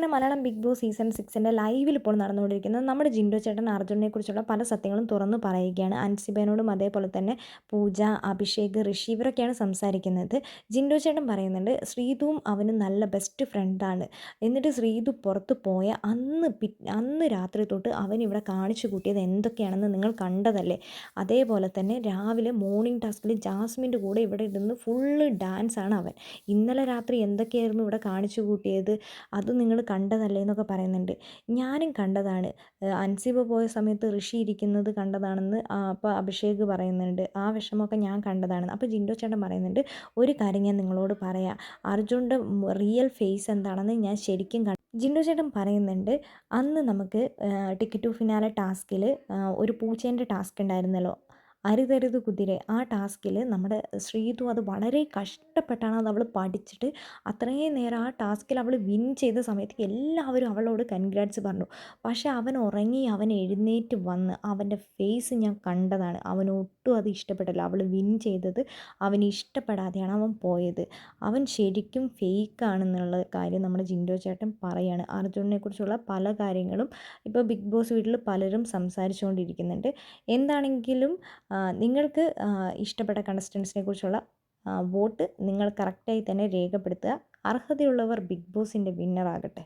അങ്ങനെ Malayalam big Boss season സിക്സിന്റെ ലൈവിൽ ഇപ്പോൾ നടന്നുകൊണ്ടിരിക്കുന്നത് നമ്മുടെ ജിൻഡോ ചേട്ടൻ അർജുനെക്കുറിച്ചുള്ള പല സത്യങ്ങളും തുറന്നു പറയുകയാണ്. അൻസിബേനോടും അതേപോലെ തന്നെ പൂജ അഭിഷേക് ഋഷി ഇവരൊക്കെയാണ് സംസാരിക്കുന്നത്. ജിൻഡോ ചേട്ടൻ പറയുന്നുണ്ട് ശ്രീതുവും അവനും നല്ല ബെസ്റ്റ് ഫ്രണ്ടാണ് എന്നിട്ട് ശ്രീതു പുറത്ത് പോയ അന്ന് പി അന്ന് രാത്രി തൊട്ട് അവൻ ഇവിടെ കാണിച്ചു കൂട്ടിയത് എന്തൊക്കെയാണെന്ന് നിങ്ങൾ കണ്ടതല്ലേ? അതേപോലെ തന്നെ രാവിലെ മോർണിംഗ് ടാസ്കിൽ ജാസ്മിന്റെ കൂടെ ഇവിടെ ഇരുന്ന് ഫുള്ള് ഡാൻസാണ് അവൻ. ഇന്നലെ രാത്രി എന്തൊക്കെയായിരുന്നു ഇവിടെ കാണിച്ചു കൂട്ടിയത്? അത് നിങ്ങൾ കണ്ടതല്ലേ എന്നൊക്കെ പറയുന്നുണ്ട്. ഞാനും കണ്ടതാണ്. അൻസിബ പോയ സമയത്ത് ഋഷി ഇരിക്കുന്നത് കണ്ടതാണെന്ന് അപ്പോൾ അഭിഷേക് പറയുന്നുണ്ട്. ആ വിഷമമൊക്കെ ഞാൻ കണ്ടതാണ് അപ്പോൾ ജിൻഡോ ചേട്ടൻ പറയുന്നുണ്ട് ഒരു കാര്യം ഞാൻ നിങ്ങളോട് പറയാം. അർജുന്റെ റിയൽ ഫേസ് എന്താണെന്ന് ഞാൻ ശരിക്കും കണ്ടു ജിൻഡോ ചേട്ടൻ പറയുന്നുണ്ട് അന്ന് നമുക്ക് ടിക്കറ്റ് ടു ഫിനാലെ ടാസ്കിൽ ഒരു പൂച്ചേന്റെ ടാസ്ക് ഉണ്ടായിരുന്നല്ലോ. അരുതരുത് കുതിരെ. ആ ടാസ്കിൽ നമ്മുടെ ശ്രീതു അത് വളരെ കഷ്ടപ്പെട്ടാണ് അത് അവൾ പഠിച്ചിട്ട് അത്രയും നേരം ആ ടാസ്കിൽ അവൾ വിൻ ചെയ്ത സമയത്ത് എല്ലാവരും അവളോട് കൺഗ്രാറ്റ്സ് പറഞ്ഞു. പക്ഷേ അവൻ ഉറങ്ങി അവൻ എഴുന്നേറ്റ് വന്ന് അവന്റെ ഫേസ് ഞാൻ കണ്ടതാണ്. അവൻ ഒട്ടും അത് ഇഷ്ടപ്പെട്ടില്ല. അവൾ വിൻ ചെയ്തത് അവന് ഇഷ്ടപ്പെടാതെയാണ് അവൻ പോയത്. അവൻ ശരിക്കും ഫേക്കാണെന്നുള്ള കാര്യം നമ്മുടെ ജിൻഡോ ചേട്ടൻ പറയാണ്. അർജുനെ കുറിച്ചുള്ള പല കാര്യങ്ങളും ഇപ്പോൾ ബിഗ് ബോസ് വീട്ടിൽ പലരും സംസാരിച്ചുകൊണ്ടിരിക്കുന്നുണ്ട്. എന്താണെങ്കിലും നിങ്ങൾക്ക് ഇഷ്ടപ്പെട്ട കണ്ടസ്റ്റൻസിനെ കുറിച്ചുള്ള വോട്ട് നിങ്ങൾ കറക്റ്റായി തന്നെ രേഖപ്പെടുത്തുക. അർഹതയുള്ളവർ ബിഗ് ബോസിന്റെ വിന്നറാകട്ടെ